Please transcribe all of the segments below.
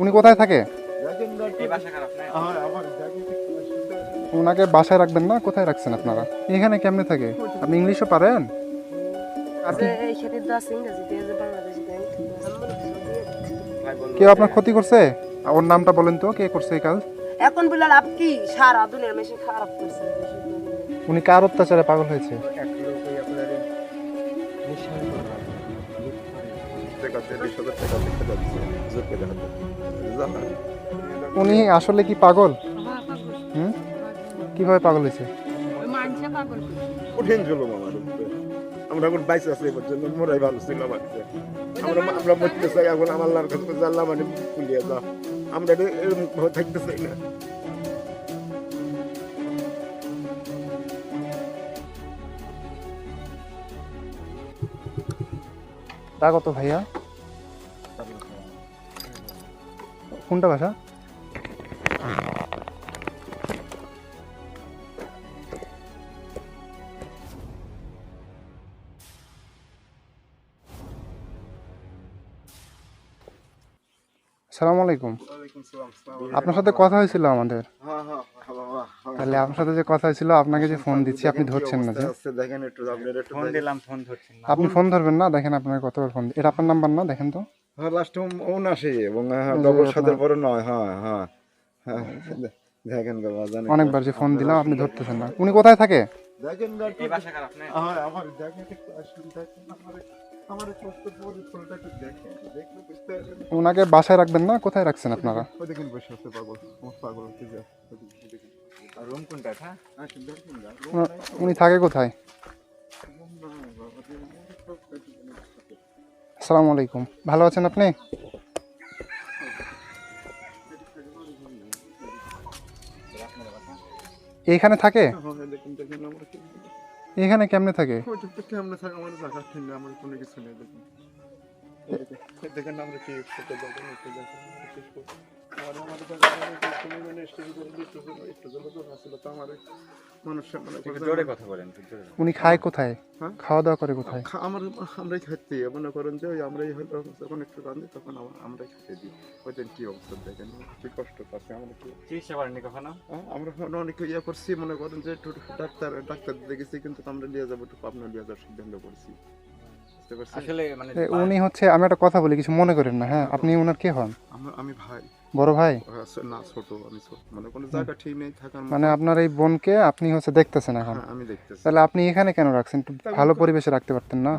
উনি কোথায় থাকে? ওনাকে বাসায় রাখবেন না? কোথায় রাখছেন আপনারা? এখানে কেমনে থাকে? আপনি ইংলিশও পারেন? বলল কেউ আপনার ক্ষতি করছে? ওর নামটা বলেন তো কে করছে এই কাজ? এখন কি? সারা দুনিয়ার মেশিন খারাপ করছে। উনি কার অত্যাচারে পাগল হয়েছে? এক লোক ওই আপনার করে। বিশ হাজার টাকা লিখে যাচ্ছে জোর করে হাতে উনি আসলে কি পাগল? হুম? কীভাবে পাগল হয়েছে? কঠিন আমার আমরা এখন বাইশ আছি এবার জন্য মোরাই ভালো ছিল আমার আমরা আমরা মরতে চাই এখন আমার লার কাছে জানলাম মানে পুলিয়ে যা আমরা এরকম ভাবে থাকতে চাই না। তা কত ভাইয়া? কোনটা ভাষা? সালাম আলাইকুম। আপনার সাথে কথা হয়েছিল আমাদের। হ্যাঁ হ্যাঁ হ্যাঁ তাহলে আপনার সাথে যে কথা হয়েছিল আপনাকে যে ফোন দিচ্ছি আপনি ধরছেন না যে। দেখেন একটু ফোন দিলাম ফোন ধরছেন আপনি ফোন ধরবেন না দেখেন আপনার কতবার ফোন এটা আপনার নাম্বার না দেখেন তো। হ্যাঁ লাস্ট ওন আসে এবং হ্যাঁ এই ডবল আপনার- পরে নয় হ্যাঁ হ্যাঁ হ্যাঁ দেখেন বাবা জানেন অনেকবার যে ফোন দিলাম আপনি ধরতেছেন না। উনি কোথায় থাকে? দেখেন এই বাসা খারাপ না হ্যাঁ আমার দেখেন একটু পারবেন। ওনাকে বাসায় রাখবেন না? কোথায় রাখছেন আপনারা? দেখেন বসে আছে পাগল পাগল রুম কোনটা হ্যাঁ উনি থাকে কোথায়? আসসালামু আলাইকুম। ভালো আছেন আপনি? এইখানে থাকে? এখানে কেমনে থাকে? দেখেন আমরা কি মানে মানে মানে উনি খায় কোথায় হ্যাঁ? খাওয়া দাওয়া করে কোথায় আমার আমরাই খাইতে মনে করেন যে ওই আমরাই হয়তো যখন একটু রান্ধি তখন আমরা আমরাই খেতে দিই ওই দিন কি অবস্থা দেখেন কি কষ্ট পাচ্ছে আমরা কি চিকিৎসা করেননি কখনো হ্যাঁ, আমরা অনেক ইয়ে করছি মনে করেন যে একটু ডাক্তার ডাক্তার দিতে গেছি কিন্তু আমরা নিয়ে যাব একটু পাবনা নিয়ে যাওয়ার সিদ্ধান্ত করছি মানে উনি হচ্ছে আমি একটা কথা বলি কিছু মনে করেন না হ্যাঁ আপনি ওনার কে হন আমি ভাই বড় ভাই? না ছোট আমি ছোট। মানে কোনো জায়গা ঠিক নেই থাকার মানে আপনার এই বোনকে আপনি হচ্ছে দেখতেছেন এখন? হ্যাঁ, আমি দেখতেছি। তাহলে আপনি এখানে কেন রাখছেন? একটু ভালো পরিবেশে রাখতে পারতেন না?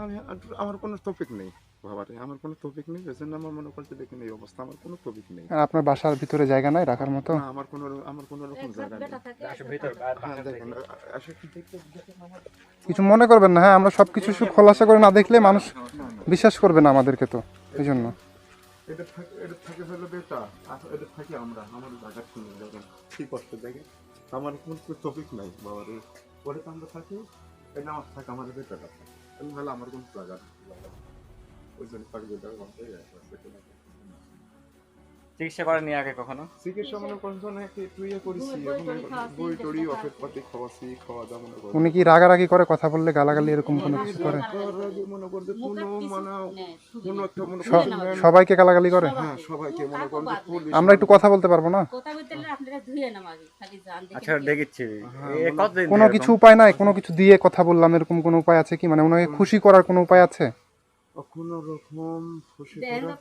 আমার কোনো টপিক নেই বাবারে আমার কোনো টপিক নেই। এই জন্য আমার মনে করছে দেখেন এই অবস্থা আমার কোনো টপিক নেই। আর আপনার বাসার ভিতরে জায়গা নাই রাখার মতো? না আমার কোনো আমার কোনো রকম জায়গা নেই। আর হ্যাঁ কিছু মনে করবেন না হ্যাঁ আমরা সব কিছু খোলাসা করে না দেখলে মানুষ বিশ্বাস করবে না আমাদেরকে তো এই জন্য। এটা থাকে এটা থাকে হলো বেটা আর এটা থাকে আমরা আমার জায়গা নেই দেখেন কি কষ্ট দেখেন আমার কোনো টপিক নাই বাবার পরে তো আমরা থাকি। এটা আমার থাকে, আমার বেটাটা থাকে। তাহলে হলে আমার কোনো জায়গা ওই জন্য থাকে বেটার বলতে চিকিৎসা করেননি আগে কখনো? চিকিৎসা মনে করছেন একটু ইয়ে করেছি বই টড়ি ওষুধ পাতি খাওয়াছি খাওয়া দাওয়া মনে করছি উনি কি রাগারাগি করে কথা বললে গালাগালি এরকম কোনো কিছু করে? মনে করছে কোনো মানে কোনো একটা মনে স- সবাইকে গালাগালি করে? হ্যাঁ সবাইকে মনে করেন যে আমরা একটু কথা বলতে পারব না? কথা বলতে গেলে আপনারা ধুয়ে নাম আগে খালি জান দেখে আচ্ছা দেখেছি কতদিন কোনো কিছু উপায় নাই? কোনো কিছু দিয়ে কথা বললাম এরকম কোনো উপায় আছে কি? মানে ওনাকে খুশি করার কোনো উপায় আছে? কোনো রকম খুশি দিলে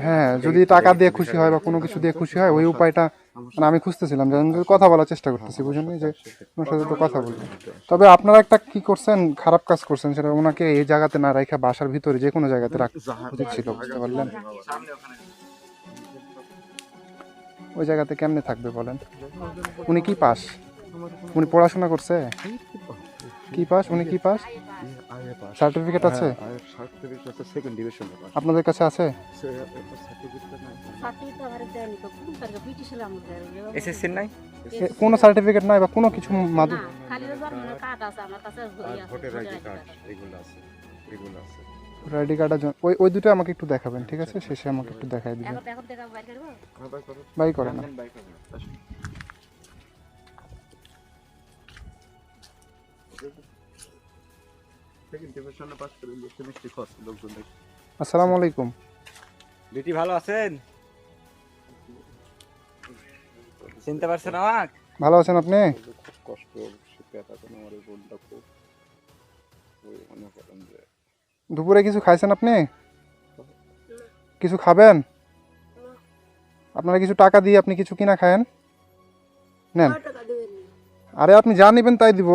হ্যাঁ যদি টাকা দিয়ে খুশি হয় বা কোনো কিছু দিয়ে খুশি হয় ওই উপায়টা মানে আমি খুঁজতেছিলাম যে কথা বলার চেষ্টা করতেছি বুঝলেন যে ওনার সাথে তো কথা বলব তবে আপনারা একটা কি করছেন খারাপ কাজ করছেন সেটা ওনাকে এই জায়গাতে না রাখা বাসার ভিতরে যে কোনো জায়গাতে রাখা যাহা- উচিত ছিল বুঝতে পারলেন? ওই জায়গাতে কেমনে থাকবে বলেন? উনি কি পাস? উনি পড়াশোনা করছে? কি পাস? উনি কি পাস? সার্টিফিকেট আছে? সার্টিফিকেট আছে সেকেন্ড ডিভিশনে আপনাদের কাছে আছে? এসএসসি নাই। কোনো সার্টিফিকেট নাই? বা কোনো কিছু মাদু না খালি কার্ড আছে আমার কাছে আর ভোটার আইডি কার্ড এগুলো আছে এগুলো আছে। আইডি কার্ড ওই ওই দুটো আমাকে একটু দেখাবেন ঠিক আছে? শেষে আমাকে একটু দেখাই দিবেন। করো। বাই করে আসসালামু আলাইকুম। ভালো আছেন? চিনতে পারছেন আমাকে? ভালো আছেন আপনি? খুব কষ্ট আমার বোনটা খুব ওই করেন যে দুপুরে কিছু খাইছেন আপনি? কিছু খাবেন? আপনারা কিছু টাকা দিয়ে আপনি কিছু কিনা খায়েন? নেন। আরে আপনি যা নেবেন তাই দিব।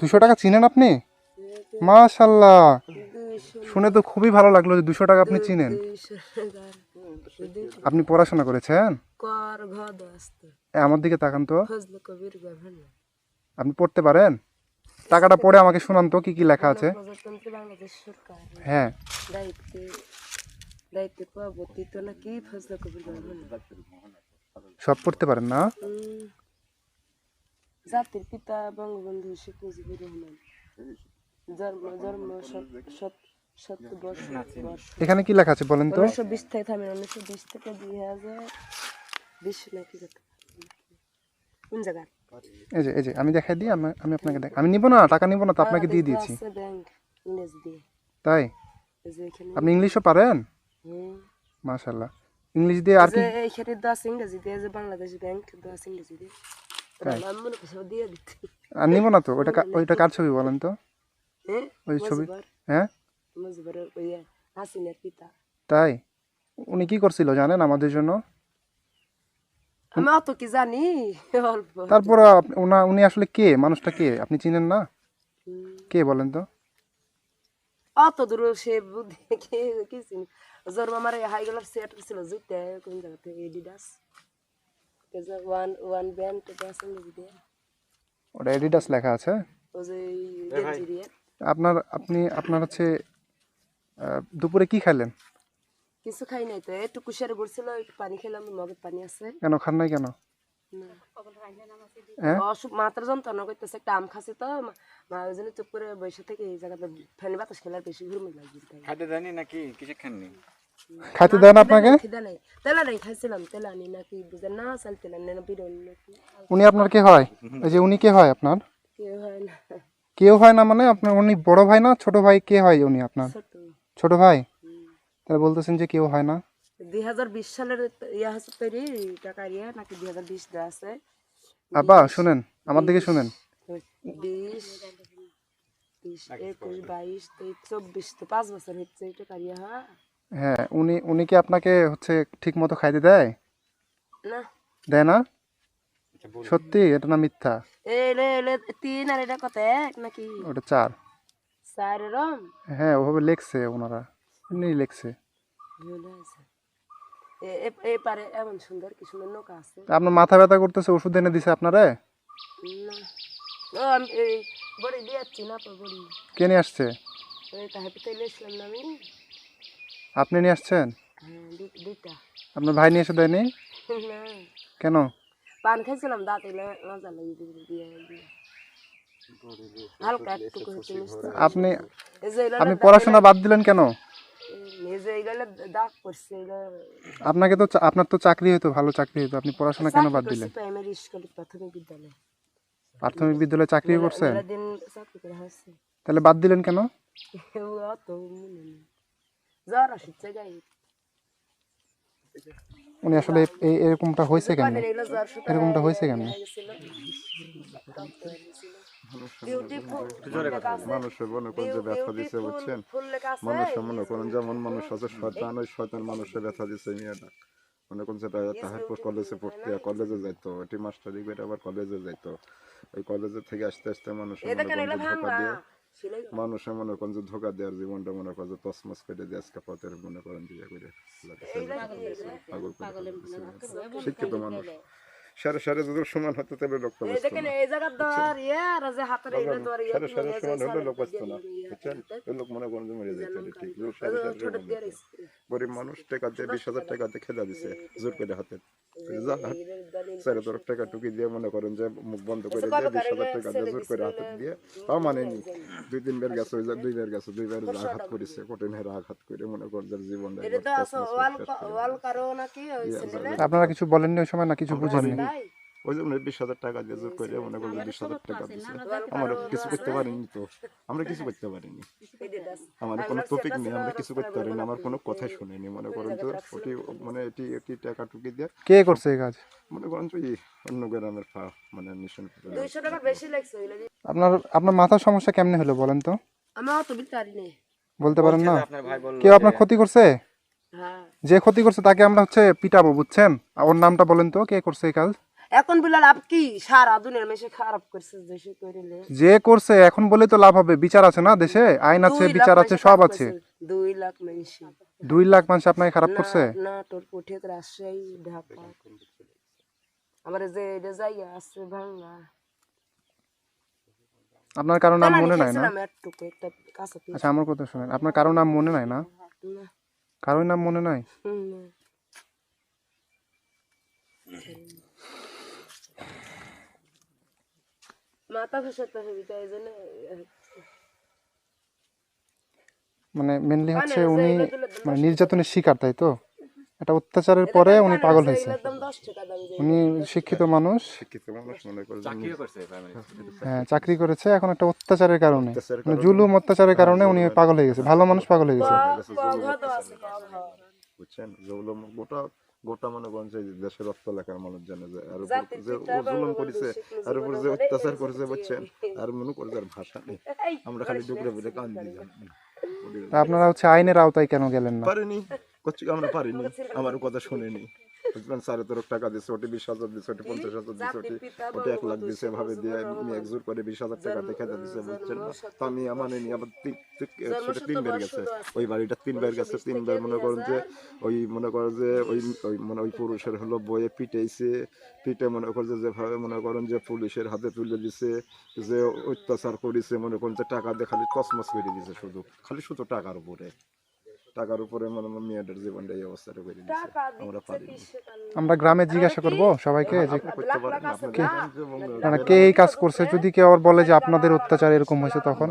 দুশো টাকা চিনেন আপনি? মাশাল্লাহ। শুনে তো খুবই ভালো লাগল যে দুশো টাকা আপনি চিনেন। আপনি পড়াশোনা করেছেন? আমার দিকে তাকান তো। আপনি পড়তে পারেন? টাকাটা পড়ে আমাকে শোনান তো, কি কি লেখা আছে? প্রজাতন্ত্রী কবির সব পড়তে পারেন না? জাতির পিতা বঙ্গবন্ধু শেখ মুজিবুর রহমান জন্ম জন্ম এখানে কি লেখা আছে বলেন তো? উনিশশো বিশ থেকে থামেন উনিশশো বিশ থেকে দুই হাজার বিশ নাকি? কোন জায়গায়? এই যে এই যে আমি দেখাই দিই আমি আমি আপনাকে দেখ আমি নিব না টাকা নিব না তো আপনাকে দিয়ে দিয়েছি। তাই? আপনি ইংলিশও পারেন? ইংলিশ দিয়ে আর এই কি ইংরেজি দিয়ে যে বাংলাদেশ ব্যাংক দশ ইংরেজি দিয়ে। আমি মনে করছি দিয়ে দিচ্ছি আর নিব না তো? ওইটা ওইটা কার ছবি বলেন তো? হ্যাঁ? ওই ছবি? হ্যাঁ? মুজিবরের ওই হাসিনের পিতা। তাই? উনি কি করছিল জানেন আমাদের জন্য? আমি অত কি জানি তারপর ওনা উনি আসলে কে? মানুষটা কে? আপনি চিনেন না? কে বলেন তো? অত দূর সে বুদ্ধি কি কি চিনি? জোর মামার হাই গলার সেট ছিল জুতে কোন জায়গাতে এডিডাস ওয়ান ওয়ান ব্যান্ড দাস ইংরেজি দিয়ে ওটা এডিডাস লেখা আছে? ও যে গেঞ্জি দিয়ে আপনার আপনি আপনার হচ্ছে দুপুরে কি খাইলেন? কিছু খাই নাই তো একটু কুশারে ঘুরছিল একটু পানি খেলাম মগের পানি আছে। কেন খান নাই কেন? না। হ্যাঁ? অসুখ মাত্রা যন্ত্রণা করতেছে একটা আম খাচ্ছে তো ওই জন্য চুপ করে বসে থেকে এই জায়গাতে ফ্যান বাতাস খেলার বেশি ঘুরমি লাগবে খাইতে দেয়নি নাকি? কিসে খাননি? খাইতে দেন আপনাকে? তেলা নাই খাইছিলাম তেলা নি নাকি বুঝেন না চাল তেলা নেই না বিরল নাকি উনি আপনার কে হয়? এই যে উনি কে হয় আপনার? কেউ হয় না। কেউ হয় না মানে আপনার উনি বড় ভাই না ছোট ভাই কে হয় উনি আপনার? ছোট। ভাই? তাহলে বলতেছেন যে কেউ হয় না। দুই হাজার বিশ সালের ইয়া আছে তৈরি টাকা ইয়ে নাকি দুই হাজার বিশ দেওয়া আছে। আব্বা শুনেন আমার দিকে শুনেন। বিশ বিশ একুশ বাইশ চব্বিশ তো পাঁচ বছর হচ্ছে এই টাকা ইয়ে হ্যাঁ। হ্যাঁ উনি উনি কি আপনাকে হচ্ছে ঠিক মতো খাইতে দেয়? না। দেয় না? সত্যি? এটা না মিথ্যা? তিন আর এটা কত এক নাকি? ওটা চার। চার রম হ্যাঁ ওভাবে লেখছে ওনারা। এমনি লেখছে। ভুল এ- এ- এ পারে এমন সুন্দর কি সুন্দর নৌকা আছে। আপনার মাথা ব্যথা করতেছে ওষুধ এনে দিছে আপনারে? না। ও আমি এই বড়ি না নিয়ে আসছে? এই তাহে পেতে এসলাম না আমি। আপনি নিয়ে আসছেন? হ্যাঁ দুইটা। আপনার ভাই নিয়ে এসে দেয়নি? কেন? পান দাঁত হালকা একটু আপনি আপনি পড়াশোনা বাদ দিলেন কেন? আপনাকে তো আপনার তো চাকরি হতো ভালো চাকরি হতো আপনি পড়াশোনা কেন বাদ দিলেন? প্রাইমারি স্কুল প্রাথমিক বিদ্যালয়। প্রাথমিক বিদ্যালয়ে চাকরি করছেন তাহলে বাদ দিলেন কেন? জ্বর উনি আসলে এই এরকমটা হয়েছে কেন? এরকমটা হয়েছে কেন? মানুষের মনে করেন যে ব্যথা দিছে বুঝছেন? মানুষের মনে করেন যেমন মানুষ আছে শয়তান ওই শয়তান মানুষের ব্যথা দিছে মেয়েটা। মনে করেন সেটা তাহারপুর কলেজে পড়তে কলেজে যাইতো এটি মাস্টারি করে আবার কলেজে যাইতো। ওই কলেজে থেকে আস্তে আস্তে মানুষের মনে করেন মানুষের মনে করেন যে ধোকা দেওয়ার জীবনটা মনে করেন যে তসমস করে দিয়ে আজকে পথের মনে করেন দিয়ে করে ফেলতেছে। শিক্ষিত মানুষ। সারে যদি সমান হতো তবে লোক দেখেন এই জায়গার দর ইয়ে আর হাতের এই দর ইয়ে সারে সারে সমান হলে লোক বাঁচতো না বুঝছেন? লোক মনে করেন মরে যেত ঠিক। লোক। গরিব মানুষ টাকা দিয়ে বিশ হাজার টাকা। দিয়ে খেলা দিছে জোর করে হাতে। চারি তরফ টাকা টুকি দিয়ে মনে করেন যে মুখ বন্ধ করে দিয়ে বিশ হাজার টাকা দিয়ে জোর করে হাতে দিয়ে। তাও মানেনি দুই তিন বের গেছে দুই বের গেছে দুই বের আঘাত করেছে কঠিন হেরা আঘাত করে মনে করেন যে জীবনটা এটা তো আছে ওয়াল ওয়াল কারও নাকি ওই ছেলে আপনারা কিছু বলেননি ওই সময়? না কিছু বুঝেননি ওই জন্য বিশ হাজার টাকা দিয়ে জোর করে মনে করল বিশ হাজার টাকা দিছে। আমরা কিছু করতে পারিনি তো। আমরা কিছু করতে পারিনি। আমার কোনো টপিক নেই আমরা কিছু করতে পারিনি আমার কোনো কথাই শুনিনি মনে করেন তো ওটি মানে এটি এটি টাকা টুকি দিয়ে কে করছে এই কাজ? মনে করেন তো এই অন্য গ্রামের মানে মিশন আপনার আপনার মাথার সমস্যা কেমনে হলো বলেন তো? বলতে পারেন না। আপনার ভাই বলল কেউ আপনার ক্ষতি করছে? যে ক্ষতি করছে তাকে আমরা হচ্ছে পিটাবো বুঝছেন? ওর নামটা বলেন তো কে করছে এই কাজ? এখন বলে লাভ কি? সারা দুনিয়ার মেশে খারাপ করছে দেশে করিলে। যে করছে এখন বলে তো লাভ হবে। বিচার আছে না দেশে? আইন আছে বিচার আছে সব আছে। করছে। দুই লাখ মানুষ দুই লাখ মানুষ আপনাকে খারাপ করছে? না তোর পুঠিয়ে রাজশাহী ঢাকা। আমার যে এটা জায়গা আছে ভাঙ্গা আপনার কারও নাম মনে নাই না। আচ্ছা আমার কথা শুনেন। আপনার কারও নাম মনে নাই না, কারোর নাম মনে নাই? হুম, মাথা ঘষাতে হবে তাই জন্য মানে মেনলি হচ্ছে মানে উনি এগুলো দিলে মানে নির্যাতনের শিকার তাই তো? এটা অত্যাচারের পরে উনি পাগল হয়েছে। উনি শিক্ষিত মানুষ। শিক্ষিত মানুষ মনে করে যে করছে হ্যাঁ চাকরি করেছে এখন একটা অত্যাচারের কারণে। মানে জুলুম অত্যাচারের কারণে উনি পাগল হয়ে গেছে। ভালো মানুষ পাগল হয়ে গেছে। বুঝছেন? যেগুলো গোটা গোটা মনে করেন যে দেশের রক্ত লেখার মানুষ জানে যে আর উপর যে জুলুম করেছে আর উপর যে অত্যাচার করেছে বুঝছেন? আর মনে করে যে আর ভাষা নেই। আমরা খালি ডুবরে বুড়ে কান্দি জানি। তা আপনারা হচ্ছে আইনের আওতায় কেন গেলেন না? পারিনি। করছি আমরা পারিনি। আমার কথা শুনিনি। বুঝলেন সাড়ে তেরো টাকা দিছে ওটি বিশ হাজার দিছে ওটি পঞ্চাশ হাজার দিছে ওটি ওটি এক লাখ দিছে ভাবে দিয়ে আমি একজোর করে বিশ হাজার টাকা দেখে দিছে বুঝছেন না? তো আমি নি আবার তিন তিন- সেটা তিনবার গেছে। ওই বাড়িটা তিনবার গেছে তিনবার মনে করেন যে ওই মনে করেন যে ওই ওই মানে ওই পুরুষের হলো বইয়ে পিটেইছে পিটে মনে করেন যে যেভাবে মনে করেন যে পুলিশের হাতে তুলে দিছে যে অত্যাচার করেছে মনে করেন যে টাকা দিয়ে খালি তসমস করে দিছে শুধু খালি শুধু টাকার উপরে। টাকার উপরে মানে মেয়েদের জীবনটা এই অবস্থাটা করে দিচ্ছে আমরা কান- আমরা গ্রামে জিজ্ঞাসা করব সবাইকে যে করতে পারেন না, আপনি দেখেন যে এবং- না, না, কে এই কাজ করছে? যদি কেউ আবার বলে যে আপনাদের অত্যাচার এরকম হয়েছে তখন।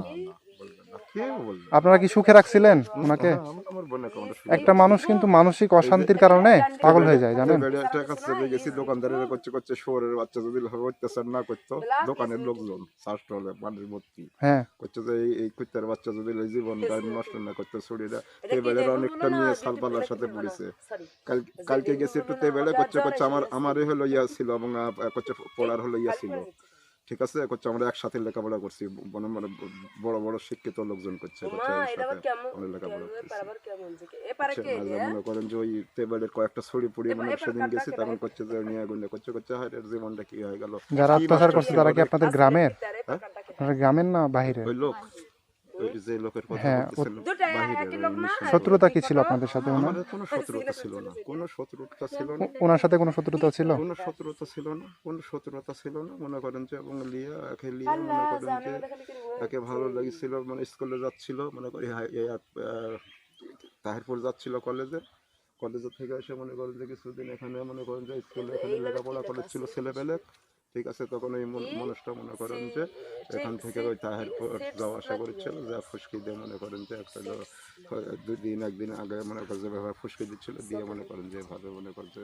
আপনারা কি সুখে রাখছিলেন ওনাকে? হ্যাঁ। একটা মানুষ কিন্তু মানসিক অশান্তির কারণে পাগল হয়ে যায় জানেন? বেড়ে টাকা চেপে গেছি দোকানদারেরা করছে করছে শহরের বাচ্চা যদি অত্যাচার না করতো দোকানের লোকজন সার্চ হলে মানুষ ভর্তি। হ্যাঁ। করছে যে এই কুত্তার বাচ্চা যদি জীবনটা নষ্ট না করতে শরীরে তেবেলের অনেকটা মেয়ে সালপালার সাথে পড়েছে। কালকে গেছি একটু তেবেলে করছে করছে আমার আমারই হলো ইয়া ছিল এবং করছে পড়ার হলো ইয়া ছিল। ঠিক আছে করছে আমরা একসাথে লেখাপড়া করছি। মানে মানে বড় বড় শিক্ষিত লোকজন করছে আচ্ছা? মনে করেন যে ওই টেবিলের কয়েকটা ছড়ি পড়ি মানে সেদিন গেছি তখন করছে যে নিয়ে গুন্ডে করছে করছে হায় জীবনটা কি হয়ে গেল? যারা অত্যাচার করছে তারা কি আপনাদের গ্রামের? হ্যাঁ? গ্রামের না বাহিরে ওই লোক। ওই যে লোকের কথা হ্যাঁ। শত্রুতা কি ছিল আপনাদের সাথে ওনার? কোনো শত্রুতা ছিল না। কোনো শত্রুতা ছিল না। ওনার সাথে কোনো শত্রুতা ছিল? কোনো শত্রুতা ছিল না। কোনো শত্রুতা ছিল না। মনে করেন যে এবং লিয়া একে লিয়া মনে করেন যে একে ভালো লাগছিল মানে স্কুলে যাচ্ছিল মনে করি তাহিরপুর যাচ্ছিল কলেজে কলেজের থেকে এসে মনে করেন যে কিছুদিন এখানে মনে করেন যে স্কুলে এখানে লেখাপড়া করেছিল ছেলেপেলে ঠিক আছে তখন এই মন- মানুষটা মনে করেন যে এখান থেকে ওই তাহিরপুর যাওয়া আসা করেছিল যা ফুসকি দিয়ে মনে করেন যে একটা দুদিন একদিন আগে মনে করেন যে ব্যবহার ফুসকি দিচ্ছিল দিয়ে মনে করেন যে ভাবে মনে করেন যে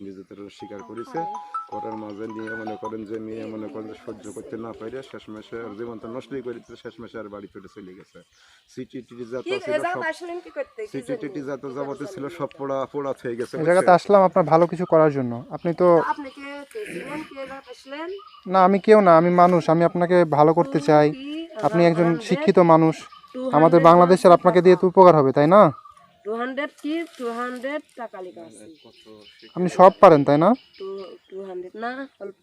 নিজেদের স্বীকার করেছে। ওটার মাঝে নিয়ে মনে করেন যে মেয়ে মনে করেন যে সহ্য করতে না পারে শেষমেশে আর জীবনটা নষ্টই করে দিচ্ছে শেষমেশে আর বাড়ি ফিরে চলে গেছে। সিটি টিটি কি সিটি টিটি যত যাবতীয় ছিল সব পোড়া পোড়া হয়ে গেছে জায়গাতে আসলাম আপনার ভালো কিছু করার জন্য। আপনি তো আপনি আসলেন না আমি কেউ না আমি মানুষ আমি আপনাকে ভালো করতে চাই। আপনি একজন শিক্ষিত মানুষ। আমাদের বাংলাদেশের আপনাকে দিয়ে তো উপকার হবে তাই না? টু হান্ড্রেড কি? টু হান্ড্রেড টাকা লেখা আছে। আপনি সব পারেন তাই না? টু টু হান্ড্রেড না অল্প।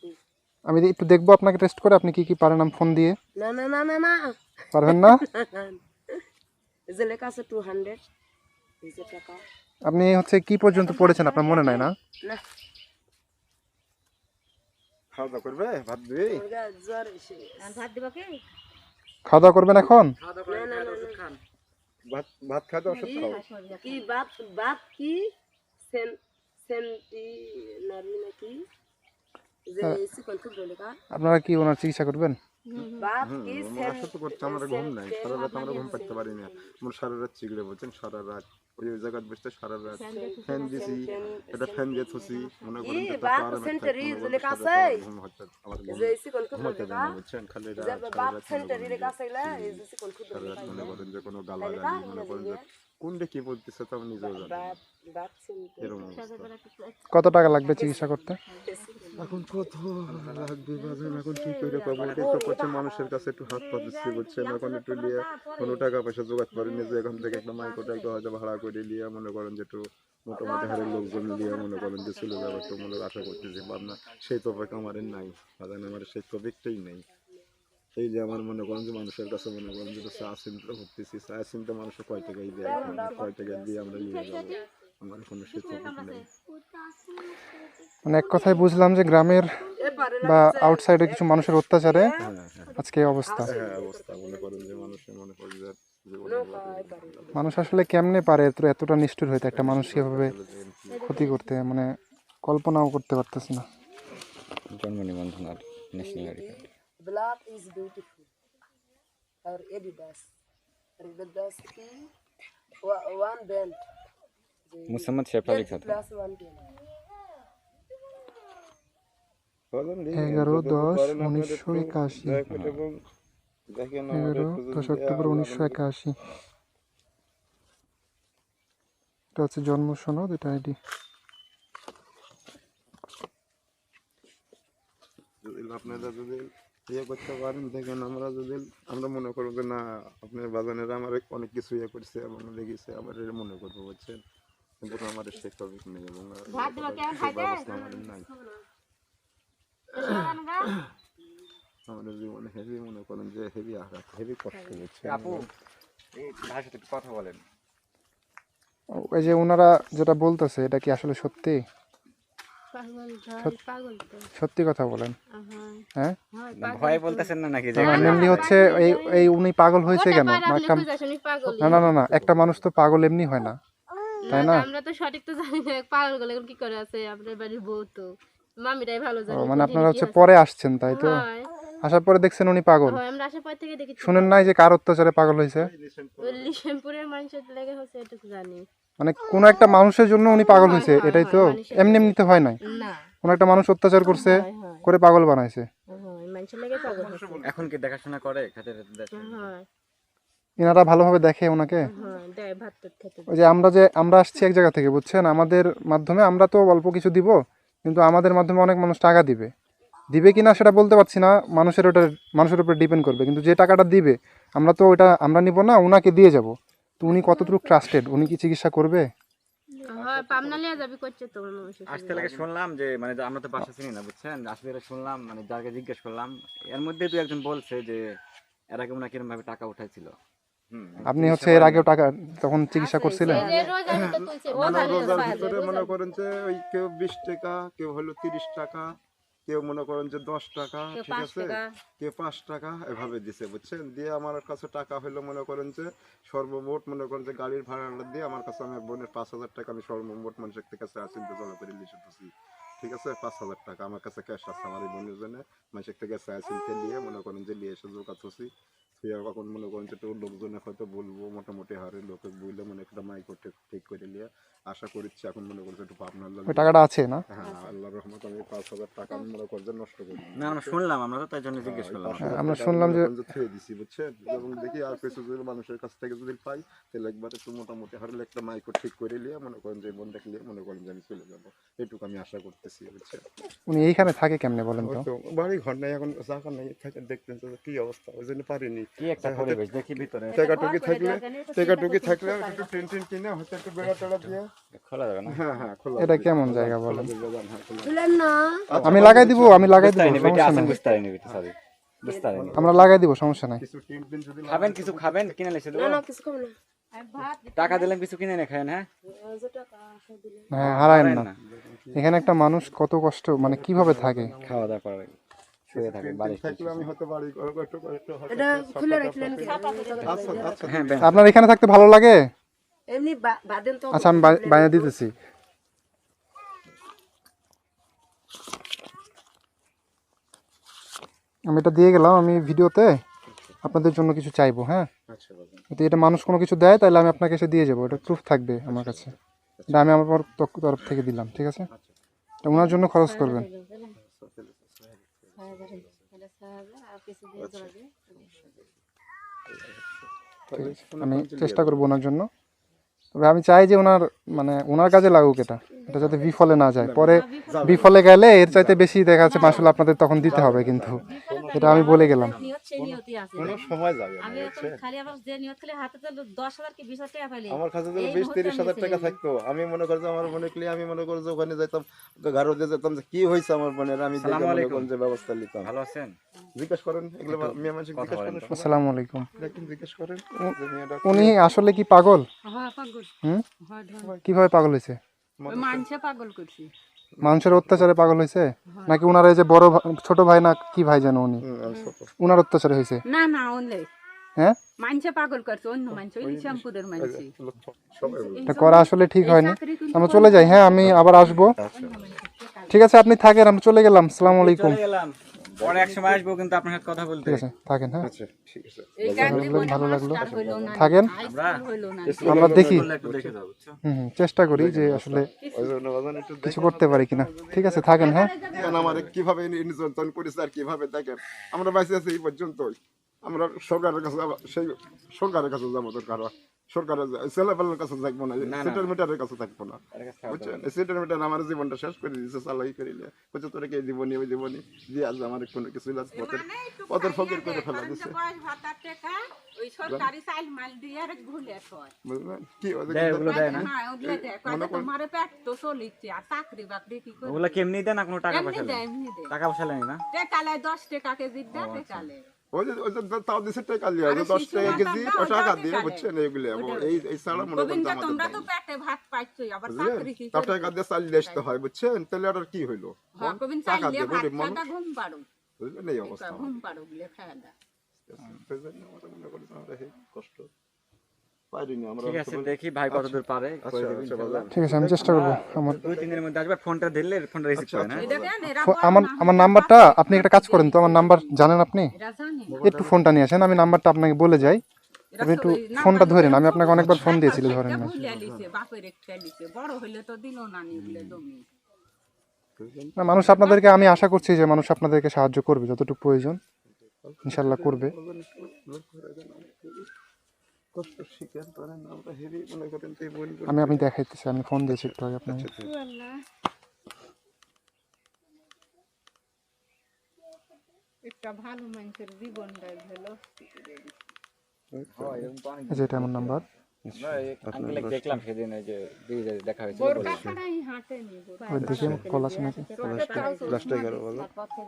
আমি একটু দেখব আপনাকে টেস্ট করে আপনি কি কি পারেন আমি ফোন দিয়ে। না না না না না। পারবেন না? যে লেখা আছে টু হান্ড্রেড টাকা। আপনি হচ্ছে কি পর্যন্ত পড়েছেন আপনার মনে নাই না? না। খাওয়া দাওয়া করবে? ভাত দিবি? ভাত দিবা কি? খাওয়া দাওয়া করবেন এখন? না না না না। ভাত ভাত খাওয়া দাওয়া ওষুধ খাও? কি বাত বাত কি? সেন সেন্টি নারি নাকি? যে সিকন খুব বলে কা আপনারা কি ওনার চিকিৎসা করবেন? আমার সাথে করতে আমার ঘুম নাই। সারা রাত আমরা ঘুম পাইতে পারি না। আমার সারা রাত চিগড়ে বলছেন সারা রাত। ওই ওই জায়গায় বসতে সারা রাত। ফ্যান দিছি এটা ফ্যান দিয়ে থুছি মনে করেন বাপ সেন্টারি জলে কাছে। বুঝছেন? খালি রাত বাপ মনে সেন্টারি করেন রে যে- কাছে গেলে মনে করেন যে কোনো গালাগালি কার মনে করেন যে কোনটা কি বলতেছে তো আমি নিজেও জানি কত টাকা লাগবে চিকিৎসা করতে? এখন কত লাগবে বাজান এখন কি করে পাবো? এটাই তো করছে মানুষের কাছে একটু হাত পা দিচ্ছি, বুঝছেন? এখন একটু নিয়ে কোনো টাকা পয়সা জোগাড় করে যে এখান থেকে একটা মাইকোটা একটু হয়তো ভাড়া করে নিয়ে মনে করেন যে একটু মোটামুটি হারের লোকজন নিয়ে মনে করেন যে চলে যাবে একটু মনে আশা করতেছি ভাবনা সেই তফিক আমার নাই বাজান আমার সেই তফিকটাই নেই। এই যে আমার মনে করেন যে মানুষের কাছে মনে করেন যে চা চিন্তা করতেছি, চা চিন্তা মানুষের কয় টাকাই দেয়? কয় টাকা দিয়ে আমরা নিয়ে যাব? মানে এক কথায় বুঝলাম যে গ্রামের বা আউটসাইডে কিছু মানুষের অত্যাচারে হ্যাঁ হ্যাঁ আজকে অবস্থা। হ্যাঁ অবস্থা করেন যে মানুষের করেন যে জীবনে মানুষ আসলে কেমনে পারে? এত এতটা নিষ্ঠুর হইতে একটা মানুষ এভাবে ক্ষতি করতে মানে কল্পনাও করতে পারতেছি না। জন্ম নিবন্ধন আর national ID card wa- one band. Musammat Shefa. এগারো দশ উনিশশো একাশি এগারো দশ অক্টোবর উনিশশো একাশি এটা হচ্ছে জন্ম সনদ এটা আইডি আপনারা যদি ইয়ে করতে পারেন দেখেন আমরা যদি আমরা মনে করব যে না আপনার বাগানের আমার অনেক কিছু ইয়ে করছে এবং লেগেছে আমার মনে করব বুঝছেন কিন্তু আমার সেই টপিক নেই এবং আমাদের? আমাদের জীবনে হেভি মনে করেন যে হেভি আঘাত হেভি কষ্ট বুঝছেন আপু এই ভাইয়ের সাথে একটু কথা বলেন। এই যে ওনারা যেটা বলতেছে এটা কি আসলে সত্যি। সত্যি কথা বলেন। হ্যাঁ? হয়, ভয়ে। বলতেছেন না নাকি? যে মেনলি হচ্ছে এই এই উনি পাগল হয়েছে কেন? একটা বুঝে আসেন, উনি পাগল। না না না না একটা মানুষ তো পাগল এমনি হয় না। তাই না? আমরা তো সঠিক তো জানি না পাগল গেলে কি করে আছে আপনার বাড়ির বউ তো। মামিরাই ভালো জানে মানে কোন আপনারা হচ্ছে পরে আসছেন তাই তো? আসার পরে দেখছেন উনি পাগল। আমরা আসার পর থেকে দেখি শুনেন নাই যে কার অত্যাচারে পাগল লিশামপুরের মানুষের লেগে হচ্ছে এটুকু জানি। মানে কোন একটা মানুষের জন্য উনি পাগল হয়েছে এটাই তো। এমনি এমনিতে হয় নাই। না। কোন একটা মানুষ অত্যাচার করছে করে পাগল বানাইছে। হয় এখন কি দেখাশোনা করে? খাতে দেখে হয়। এনারা ভালোভাবে দেখে ওনাকে? হয় ওই যে আমরা যে আমরা আসছি এক জায়গা থেকে বুঝছেন? আমাদের মাধ্যমে আমরা তো অল্প কিছু দিব কিন্তু আমাদের মাধ্যমে অনেক মানুষ টাকা দিবে। দিবে কিনা সেটা বলতে পারছি না মানুষের ওটা মানুষের উপরে ডিপেন্ড করবে কিন্তু যে টাকাটা দিবে আমরা তো ওটা আমরা নিব না ওনাকে দিয়ে যাব। তো উনি কতটুকু ট্রাস্টেড উনি কি চিকিৎসা করবে? হয় আসতে লাগে শুনলাম। যে মানে আমরা তো বাসা চিনি না বুঝছেন? আসতে শুনলাম মানে যাকে জিজ্ঞেস করলাম এর মধ্যে দু একজন বলছে যে এর আগে ওনাকে ভাবে টাকা উঠাইছিল। আপনি হচ্ছে এর আগেও টাকা তখন চিকিৎসা করছিলেন? মানে রোজার ভিতরে মনে করেন যে ওই কেউ বিশ টাকা কেউ হলো তিরিশ টাকা কেউ মনে করেন যে দশ টাকা ঠিক আছে? কেউ পাঁচ টাকা এভাবে দিছে বুঝছেন? দিয়ে আমার কাছে টাকা হলো মনে করেন যে সর্বমোট মনে করেন যে গাড়ির ভাড়াটা দিয়ে আমার কাছে আমার বোনের পাঁচ হাজার টাকা আমি সর্বমোট মানুষের থেকে চিন্তা চলা করে লিখে দিচ্ছি ঠিক আছে? পাঁচ হাজার টাকা। আমার কাছে ক্যাশ আছে আমার এই বোনের জন্য। মানুষের থেকে চায় চিনতে নিয়ে মনে করেন যে নিয়ে এসে জোগাড় হচ্ছি তুই এখন মনে করেন একটু লোকজনে হয়তো বলব মোটামুটি হারে লোকে বললে মানে একটা মাইক ঠিক করে নিয়ে আশা করছি এখন মনে করছে একটু ভাবনা ওই টাকাটা আছে না? হ্যাঁ আল্লাহর রহমত আমি পাঁচ হাজার টাকা আমি মনে করছে নষ্ট করি না আমরা শুনলাম আমরা তো তাই জন্য জিজ্ঞেস করলাম। হ্যাঁ, আমরা শুনলাম যে- থুয়ে দিছি বুঝছেন? এবং দেখি আর কিছু যদি মানুষের কাছ থেকে যদি পাই তাহলে একবার একটু মোটামুটি হারে একটা মাইকো ঠিক করে নিয়ে মনে করেন যে বোন দেখলে মনে করেন যে আমি চলে যাব। এটুকু আমি আশা করতেছি বুঝছেন? উনি এইখানে থাকে কেমনে বলেন তো? তো বাড়ি ঘর নাই এখন জায়গা নাই থাকে দেখতেন তো কি অবস্থা ওই জন্য পারিনি। কি একটা পরিবেশ? দেখি ভিতরে। টাকাটুকি থাকলে টাকাটুকি থাকলে একটু টেন টেন কিনে হয়তো একটু বেড়া টেড়া দিয়ে। খোলা যাবে না? হ্যাঁ হ্যাঁ খোলা এটা কেমন জায়গা বলেন? খোলা যাবে, হ্যাঁ, না। আমি লাগাই দিব আমি লাগাই দিব সমস্যা নাই। বুঝতে পারিনি বেটা সরি আমরা লাগাই দিব সমস্যা নাই। কিছু টেন টেন যদি খাবেন কিছু খাবেন কিনে না কিছু কম টাকা দিলাম কিছু কিনে নে খাবেন হ্যাঁ? হ্যাঁ হারায়েন না। না। এখানে একটা মানুষ কত কষ্ট মানে কীভাবে থাকে? খাওয়া দাওয়া করে শুয়ে আমি এটা খুলে রাখলেন কি? আচ্ছা আচ্ছা হ্যাঁ আপনার এখানে থাকতে ভালো লাগে? এমনি বাদেন তো আচ্ছা আমি বাই- বাইরে দিতেছি। আমি এটা দিয়ে গেলাম আমি ভিডিওতে আপনাদের জন্য কিছু চাইব হ্যাঁ? আচ্ছা যদি এটা মানুষ কোনো কিছু দেয় তাহলে আমি আপনাকে এসে দিয়ে যাব। এটা প্রুফ থাকবে আমার কাছে। এটা আমি আমার তরফ- তরফ থেকে দিলাম ঠিক আছে? ওনার জন্য খরচ করবেন। হাজার এটা ছয় হাজার আর কিছু দিয়ে দেওয়া যায় আমি চেষ্টা করব ওনার জন্য। তবে আমি চাই যে ওনার মানে ওনার কাজে লাগুক এটা এটা যাতে বিফলে না যায়। পরে বিফলে গেলে এর চাইতে বেশি দেখা যাচ্ছে মাসুল আপনাদের তখন দিতে হবে কিন্তু। এটা আমি বলে গেলাম। কোনো সময় যাবে আমি এখন খালি আবার যে নিয়ত খালি হাতে তো দশ হাজার কি বিশ হাজার টাকা পাইলে? আমার কাছে হাজার আমি টাকা থাকতো। আমি মনে করি যে আমার মনে করি আমি মনে করি যে ওখানে যেতাম ঘাড়ো দিয়ে যেতাম যে কি হয়েছে আমার বোনের আমি দেখে মনে আলাইকুম। যে ব্যবস্থা নিতাম। ভালো আছেন? জিজ্ঞেস করেন এগুলো মেয়ে মানুষ কথা জিজ্ঞেস করেন। আসসালামু আলাইকুম। জিজ্ঞেস করেন উনি আসলে কি পাগল? হ্যাঁ পাগল। হুম? কীভাবে পাগল হয়েছে? ওই মানুষে পাগল করছি। মানুষের অত্যাচারে পাগল হয়েছে নাকি উনার এই যে বড় ছোট ভাই না কি ভাই যেন উনি। উনার অত্যাচারে হয়েছে না না অনলে। হ্যাঁ? মানুষে পাগল করছে অন্য মানুষ ওই শ্যামপুরের মানুষ এটা করা আসলে ঠিক হয়নি। আমরা চলে যাই হ্যাঁ আমি আবার আসব। ঠিক আছে আপনি থাকেন আমি চলে গেলাম আসসালামু আলাইকুম। চলে গেলাম। পরে এক সময় আসব কিন্তু আপনার সাথে কথা বলতে। ঠিক আছে থাকেন হ্যাঁ। আচ্ছা ঠিক আছে। ভালো লাগল। থাকেন? আমরা দেখি। হুম চেষ্টা করি যে আসলে কিছু করতে পারি কিনা। ঠিক আছে থাকেন হ্যাঁ। আমার কীভাবে নির্যাতন করেছে আর কীভাবে দেখেন? আমরা বাইসে আছি এই পর্যন্তই। আমরা সরকারের কাছে সেই সরকারের কাছে যাব দরকার। সরকারের ছেলেপেলের কাছে থাকব না সেটেলমেন্টের কাছে থাকব না। বুঝছেন? সেটেলমেন্টের আমার জীবনটা শেষ করে দিয়েছে চালাই করিলে বলছে তোরা কে জীবনী ওই জীবনী দিয়ে আজ আমার কোনো কিছু পথের পথের ফকির করে ফেলা দিছে। টাকা পয়সা নেই নেই না? দশ টাকা কেজি ওই যে ওই যে তাও দিছে টাকা লিয়া দশ টাকা কেজি টাকা দিয়ে বুঝছেন এইগুলো এই এই ছাড়া মনে করেন আমাদের তোমরা তো পেটে ভাত পাইছো আবার চাকরি কি তার টাকা দিয়ে আসতে হয় বুঝছেন? তাহলে আর কি হইল? হ্যাঁ? টাকা দিয়ে গরিব মানুষ ঘুম পাড়ো বুঝলেন এই অবস্থা ঘুম পাড়ো খাওয়া দাওয়া মনে আমরা কষ্ট ঠিক আছে দেখি ভাই কতদূর পারে করে আচ্ছা আচ্ছা ইনশাআল্লাহ। ঠিক আছে আমি চেষ্টা করব আমার দুই তিন দিনের মধ্যে আসবে ফোনটা দিলে ফোনটা রিসিভ করে না এটা দেন এরা ফো- আমার আমার নাম্বারটা আপনি একটা কাজ করেন তো আমার নাম্বার জানেন আপনি? একটু ফোনটা নিয়ে আসেন আমি নাম্বারটা আপনাকে বলে যাই। আপনি একটু ফোনটা ধরেন আমি আপনাকে অনেকবার ফোন দিয়েছি ধরেন না মানুষ আপনাদেরকে আমি আশা করছি যে মানুষ আপনাদেরকে সাহায্য করবে যতটুকু প্রয়োজন ইনশাল্লাহ করবে। কষ্ট স্বীকার করেন আমরা মনে আমি আমি দেখাইতেছি আমি ফোন দিয়েছি একটু আগে আপনাকে। একটা ভালো মানুষের জীবনটা হলো এই যে এটা আমার নাম্বার দেখলাম সেদিন ওই যে দেখা হয়েছিল কল নাকি?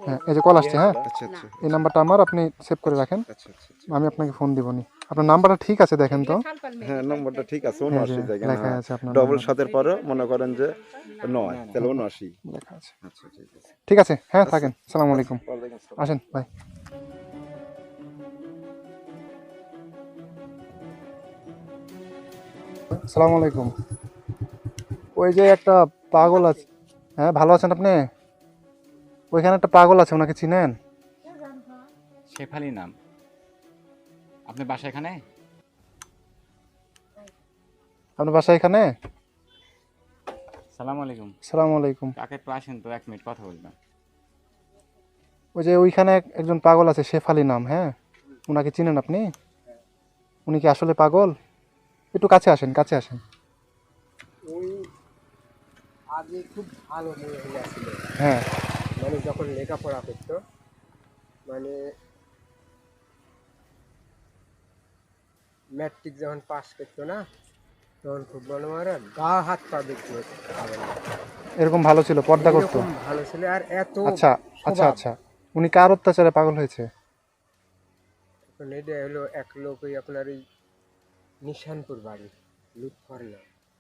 হ্যাঁ এই যে কল আসছে হ্যাঁ? আচ্ছা আচ্ছা। এই নাম্বারটা আমার আপনি সেভ করে রাখেন। আচ্ছা আচ্ছা আমি আপনাকে ফোন দিবনি। আপনার নাম্বারটা ঠিক আছে দেখেন তো? হ্যাঁ নম্বরটা ঠিক আছে এই যে উনআশি জায়গা লেখা আছে আপনার ডবল সাতের পরে মনে করেন যে নয় তাহলে উনআশি। লেখা আছে। আচ্ছা ঠিক আছে হ্যাঁ থাকেন। সালাম আলাইকুম। আসেন বাই সালাম আলাইকুম। ওই যে একটা পাগল আছে। হ্যাঁ ভালো আছেন আপনি? ওইখানে একটা পাগল আছে ওনাকে চিনেন? শেফালি নাম। আপনার বাসা এখানে? আপনার বাসা এখানে? সালাম আলাইকুম। সালাম আলাইকুম। কাকে একটু আসেন তো? এক মিনিট কথা বলবেন। ওই যে ওইখানে এক- একজন পাগল আছে শেফালি নাম হ্যাঁ? ওনাকে চিনেন আপনি? উনি কি আসলে পাগল? একটু কাছে আসেন কাছে আসেন। ওই আগে খুব ভালো মহিলা ছিল। হ্যাঁ। মানে যখন লেখাপড়া করতো মানে ম্যাট্রিক যখন পাস করতো না তখন খুব মনে মারা গা হাত পা দেখতে। হতো এরকম ভালো ছিল পর্দা করতো? ভালো ছিল আর এত আচ্ছা আচ্ছা আচ্ছা। উনি কার অত্যাচারে পাগল হয়েছে? এখন এটা হলো এক লোক ওই আপনার ওই নিশানপুর বাড়ি। লুৎফর না।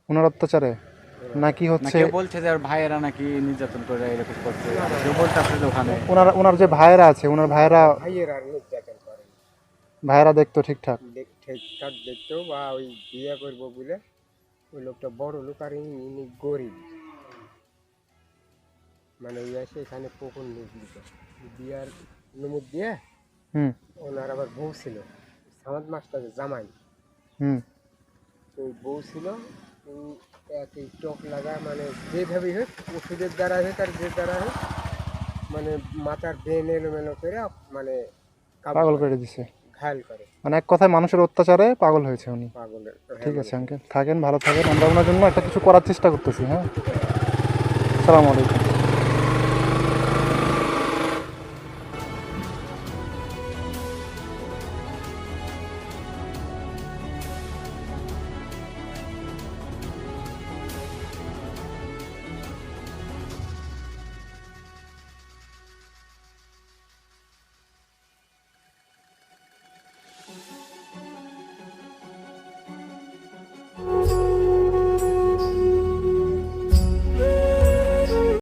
ওনার অত্যাচারে? নাকি হচ্ছে কেউ বলছে যে ওর ভাইয়েরা নাকি নির্যাতন করে এরকম করছে। কেউ বলছে আপনাদের ওখানে। ওনার ওনার যে ভাইয়েরা আছে ওনার ভাইয়েরা ভাইয়ের আর নির্যাতন করেন ভাইয়েরা দেখতো ঠিকঠাক? দেখ- ঠিকঠাক দেখতো বা ওই বিয়ে করব বলে ওই লোকটা বড় লোক আর ইনি গরিব। মানে ওই এসে এখানে পুকুর নিয়ে দিত বিয়ার নমুদ দিয়ে হুম। ওনার আবার বউ ছিল। হামাদ মাস্টারের জামাই। হুম। ওই বউ ছিল উম, একই চোখ লাগা মানে যেভাবেই হোক ওষুধের দ্বারা হোক আর যে দ্বারা হোক মানে মাথার ব্রেন এলোমেলো করে মানে পাগল করে, দিছে। ঘায়ল করে। মানে এক কথায় মানুষের অত্যাচারে পাগল হয়েছে উনি। পাগলের ঠিক আছে আঙ্কেল থাকেন ভালো থাকেন। আমরা ওনার জন্য একটা কিছু করার চেষ্টা করতেছি হ্যাঁ? আসসালামু আলাইকুম।